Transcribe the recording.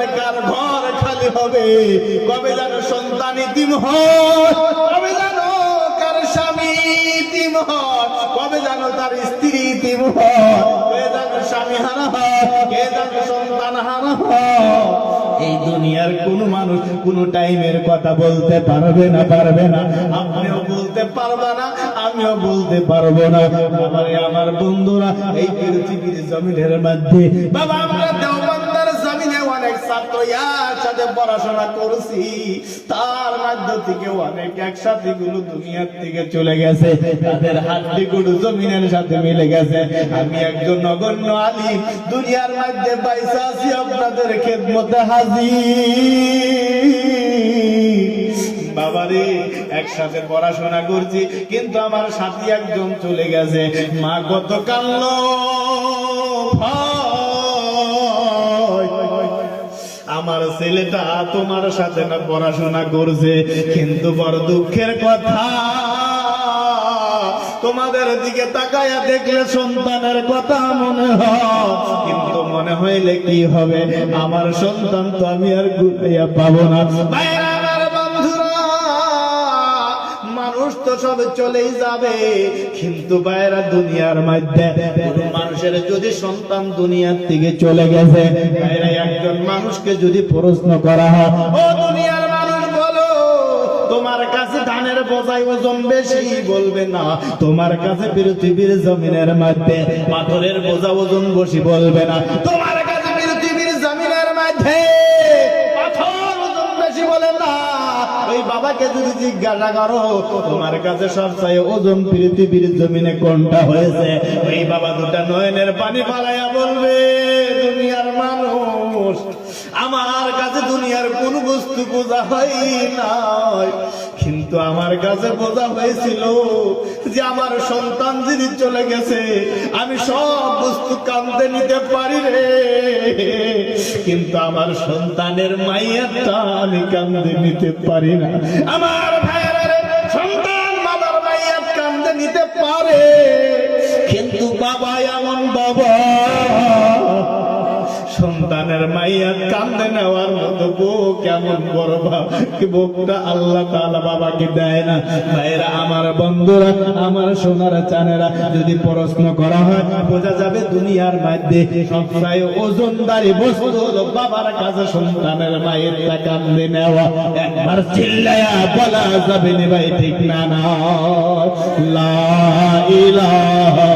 জানে কার ঘর খালি হবে। কবে ইতিম কবে জানো কার স্বামী কবে জানো তার স্ত্রী এই দুনিয়ার কোন মানুষ কোন টাইমের কথা বলতে পারবে না পারবে না। আপনিও বলতে পারবে না, আমিও বলতে পারব না। আমারে আমার বন্ধুরা, এই পৃথিবীর জমিনের মধ্যে বাবা, আমরা একসাথে পড়াশোনা করছি। জমিনের সাথে মিলে গেছে। আমি একজন নগণ্য আলিম, দুনিয়ার মধ্যে আছি আপনাদের বাবারে, একসাথে পড়াশোনা করছি, কিন্তু আমার সাথী একজন চলে গেছে। মা কত কান্দ আমার ছেলেটা তোমার সাথে না পড়াশোনা করছে, কিন্তু বড় দুঃখের কথা। তোমাদের দিকে তাকায়া দেখলে সন্তানের কথা মনে হয়, কিন্তু মনে হইলে কি হবে? আমার সন্তান তো আমি আর ঘুরাইয়া পাবো না। মানুষ তো সব চলেই যাবে। কিন্তু বাইরা দুনিয়ার মধ্যে মানুষের যদি সন্তান দুনিয়ার থেকে চলে গেছে, বাইরে একজন মানুষকে যদি প্রশ্ন করা হয়, ও দুনিয়ার মানুষ বলো, তোমার কাছে ধানের বোঝাই ওজন বেশি? বলবে, না, তোমার কাছে পৃথিবীর জমিনের মধ্যে পাথরের বোঝা ওজন বেশি বলবে না। বাবাকে যদি জিজ্ঞাসা করো তোমার কাছে সবচেয়ে ওজন পৃথিবীর জমিনে কোনটা হয়েছে? ওই বাবা দুটা নয়নের পানি পালাইয়া বলবে, দুনিয়ার মানুষ, আমার কাছে দুনিয়ার কোন বস্তু বোঝা হয় নাই। কিন্তু আমার কাছে বোঝা হয়েছিল যে আমার সন্তান যদি চলে গেছে, আমি সব বস্তু কান্দে নিতে পারি রে। কিন্তু আমার সন্তানের মাইয়াটা আমি কান্দে নিতে পারি না। আমার ভাইয়েরা সন্তানের মাইয়া কান্দে নেওয়ার মতো বউ কেমন বড় কি বউটা আল্লাহ তাআলা বাবাকে দেয় না? ভাইরা আমার বন্ধুরা, আমার সোনার চানেরা, যদি প্রশ্ন করা হয়, বোঝা যাবে দুনিয়ার মধ্যে সবচেয়ে ওজনদারি বস্তু বাবার কাছে সন্তানের মায়ের কান্দে নেওয়া। একবার চিল্লায়া বলা যাবে না ভাই, ঠিক না না? লা ইলাহা